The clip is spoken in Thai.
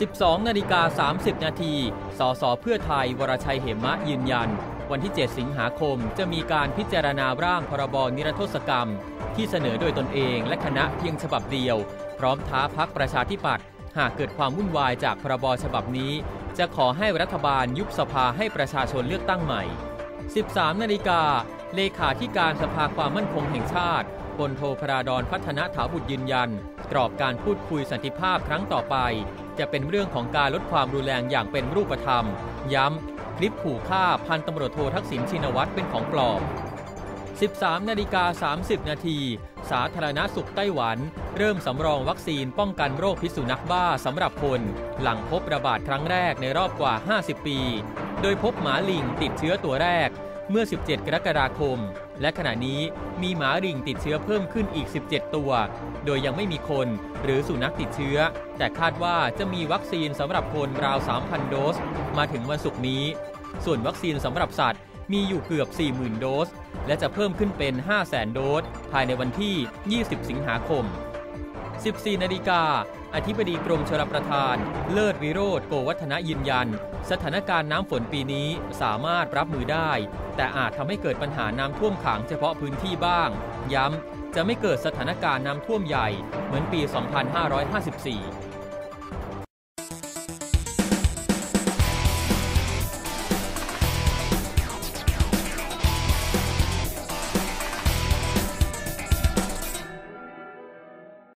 12 นาฬิกา 30 นาที สสเพื่อไทย วรชัยเหมะยืนยัน วันที่ 7 สิงหาคมจะมีการพิจารณาร่างพรบนิรโทษกรรม ที่เสนอโดยตนเองและคณะเพียงฉบับเดียว พร้อมท้าพักประชาธิปัตย์หากเกิดความวุ่นวายจากพรบฉบับนี้ จะขอให้รัฐบาลยุบสภาให้ประชาชนเลือกตั้งใหม่ 13 นาฬิกา เลขาธิการสภาความมั่นคงแห่งชาติพลโทพราดอนพัฒนาถาบุตรยืนยัน กรอบการพูดคุยสันติภาพครั้งต่อไป จะเป็นเรื่องของการลดความรุนแรงอย่างเป็นรูปธรรม ย้ำ คลิปขู่ฆ่าพันตำรวจโททักษิณชินวัตรเป็นของปลอม 13 นาฬิกา 30 นาที สาธารณสุขไต้หวัน เริ่มสำรองวัคซีนป้องกันโรคพิษสุนัขบ้าสำหรับคน หลังพบระบาดครั้งแรกในรอบกว่า 50 ปี โดยพบหมาลิงติดเชื้อตัวแรก เมื่อ 17 กรกฎาคม และขณะนี้มีหมาลิงติดเชื้อเพิ่มขึ้นอีก 17 ตัว โดยยังไม่มีคนหรือสุนัขติดเชื้อ แต่คาดว่าจะมีวัคซีนสำหรับคนราว 3,000 โดส มาถึงวันศุกร์นี้ ส่วนวัคซีนสำหรับสัตว์ มีอยู่เกือบ 40,000 โดส และจะเพิ่มขึ้นเป็น 500,000 โดส ภายในวันที่ 20 สิงหาคม 14 นาฬิกา อธิบดีกรมชลประทาน เลิศวิโรธโกวัฒนะยืนยัน สถานการณ์น้ำฝนปีนี้สามารถรับมือได้ แต่อาจทำให้เกิดปัญหาน้ำท่วมขังเฉพาะพื้นที่บ้าง ย้ำจะไม่เกิดสถานการณ์น้ำท่วมใหญ่เหมือนปี 2554